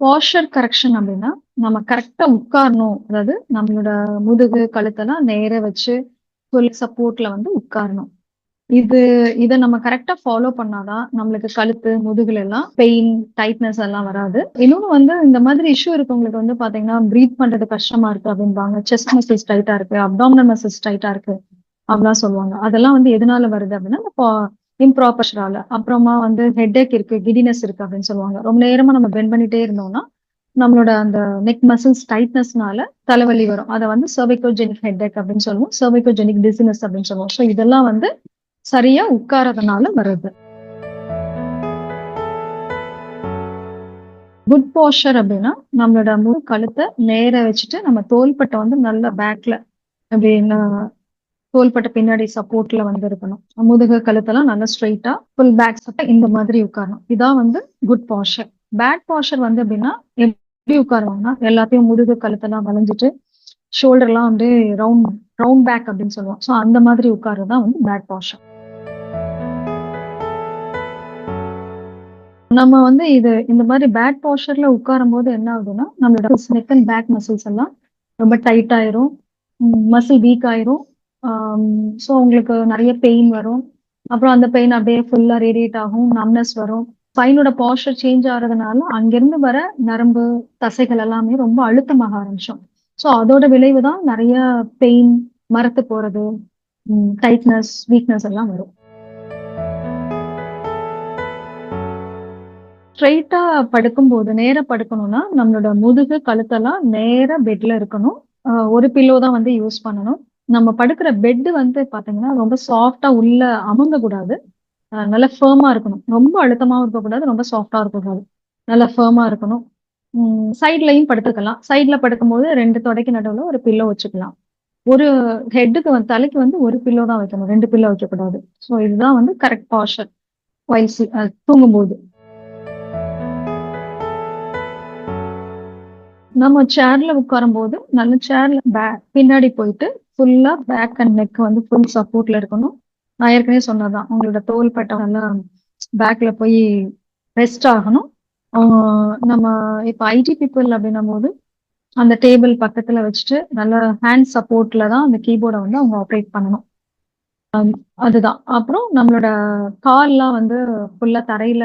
Posture correction அப்படின்னா, நம்ம கரெக்டா உட்காரணும். அதாவது நம்மளோட முதுகு, கழுத்தெல்லாம் நேர வச்சு ஃபுல் சப்போர்ட்ல வந்து உட்காரணும். இது இதை நம்ம கரெக்டா ஃபாலோ பண்ணாதான் நம்மளுக்கு கழுத்து, முதுகுல எல்லாம் பெயின், டைட்னஸ் எல்லாம் வராது. இன்னொன்னு வந்து இந்த மாதிரி இஷ்யூ இருக்கவங்களுக்கு வந்து பாத்தீங்கன்னா பிரீத் பண்றது கஷ்டமா இருக்கு அப்படிம்பாங்க. செஸ்ட் மசில்ஸ் டைட்டா இருக்கு, அப்டாமினல் மசில்ஸ் டைட்டா இருக்கு அப்படிலாம் சொல்லுவாங்க. அதெல்லாம் வந்து எதனால வருது அப்படின்னா, இம்ப்ராப்பர்ஷனால அப்புறமா வந்து ஹெட்ஏக் இருக்கு, கிடினஸ் இருக்கு அப்படின்னு சொல்லுவாங்க. ரொம்ப நேரமா நம்ம பெண்ட் பண்ணிட்டே இருந்தோம்னா, நம்மளோட அந்த நெக் மசில்ஸ் டைட்னஸ்னால தலைவலி வரும். அதை வந்து சர்வைக்கோஜெனிக் ஹெட்டேக் அப்படின்னு சொல்லுவோம். சர்வைக்கோஜெனிக் டிசினஸ் அப்படின்னு சொல்லுவோம். ஸோ இதெல்லாம் வந்து சரியா உட்காரதுனால வருது. குட் போஷர் அப்படின்னா, நம்மளோட முழு கழுத்தை நேர வச்சுட்டு, நம்ம தோள்பட்டை வந்து நல்ல பேக்ல அப்படின்னா தோள்பட்டை பின்னாடி சப்போர்ட்ல வந்து இருக்கணும். முதுகு, கழுத்தெல்லாம் நல்லா ஸ்ட்ரைட்டா ஃபுல் பேக் சப்போர்ட் இந்த மாதிரி உட்காரணும். இதான் வந்து குட் பாஷர் பேட் பாஷர் வந்து அப்படின்னா எப்படி உட்காருவாங்கன்னா, எல்லாத்தையும் முதுகு, கழுத்தெல்லாம் வளைஞ்சிட்டு, ஷோல்டர்லாம் வந்து ரவுண்ட் ரவுண்ட் பேக் அப்படின்னு சொல்லுவோம். ஸோ அந்த மாதிரி உட்கார்றது தான் வந்து பேட் பாஷர் நம்ம வந்து இது இந்த மாதிரி பேட் போஸ்டர்ல உட்காரும்போது என்ன ஆகுதுன்னா, நம்மளோட நெக் அண்ட் பேக் மசில்ஸ் எல்லாம் ரொம்ப டைட் ஆயிரும். மசில் வீக் ஆயிரும். ஸோ உங்களுக்கு நிறைய பெயின் வரும். அப்புறம் அந்த பெயின் அப்படியே ஃபுல்லா ரேடியேட் ஆகும். நம்னஸ் வரும். ஸ்பைனோட பாஸ்டர் சேஞ்ச் ஆகிறதுனால அங்கிருந்து வர நரம்பு, தசைகள் எல்லாமே ரொம்ப அழுத்தமாக ஆரம்பிச்சோம் ஸோ அதோட விளைவு தான் நிறைய பெயின், மரத்து போறது, டைட்னஸ், வீக்னஸ் எல்லாம் வரும். ஸ்ட்ரைட்டா படுக்கும்போது, நேரா படுக்கணும்னா, நம்மளோட முதுகு, கழுத்தெல்லாம் நேரா பெட்ல இருக்கணும். ஒரு பில்லோ தான் வந்து யூஸ் பண்ணணும். நம்ம படுக்கிற பெட் வந்து பாத்தீங்கன்னா ரொம்ப சாஃப்டா உள்ள அமுங்க கூடாது நல்லா ஃபேர்மா இருக்கணும். ரொம்ப அழுத்தமாவும் இருக்கக்கூடாது. ரொம்ப சாஃப்டா இருக்கக்கூடாது. நல்லா ஃபேர்மா இருக்கணும். சைட்லையும் படுத்துக்கலாம். சைட்ல படுக்கும்போது ரெண்டு தொடைக்கு நடுவில் ஒரு பில்லோ வச்சுக்கலாம். ஒரு ஹெட்டுக்கு வந்து தலைக்கு வந்து ஒரு பில்லோ தான் வைக்கணும். ரெண்டு பில்லோ வைக்கக்கூடாது. ஸோ இதுதான் வந்து கரெக்ட் பாஷர் வைல் தூங்கும்போது. நம்ம சேர்ல உட்காரும்போது, நல்ல சேர்ல பேக் பின்னாடி போயிட்டு, ஃபுல்லா பேக் அண்ட் நெக் வந்து ஃபுல் சப்போர்ட்ல இருக்கணும். நான் ஏற்கனவே சொன்னது தான். தோல் பட்டம் நல்லா பேக்ல போய் ரெஸ்ட் ஆகணும். நம்ம இப்ப ஐடி பீப்புள் அப்படின்னும் போது அந்த டேபிள் பக்கத்துல வச்சுட்டு, நல்லா ஹேண்ட் சப்போர்ட்ல தான் அந்த கீபோர்டை வந்து அவங்க ஆப்ரேட் பண்ணணும். அதுதான். அப்புறம் நம்மளோட கால்லாம் வந்து ஃபுல்லா தரையில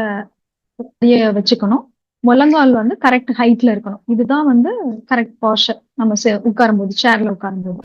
வச்சுக்கணும். முழங்கால் வந்து கரெக்ட் ஹைட்ல இருக்கணும். இதுதான் வந்து கரெக்ட் பாஷர் நம்ம செ உட்காரும்போது, சேர்ல உட்காரும்போது.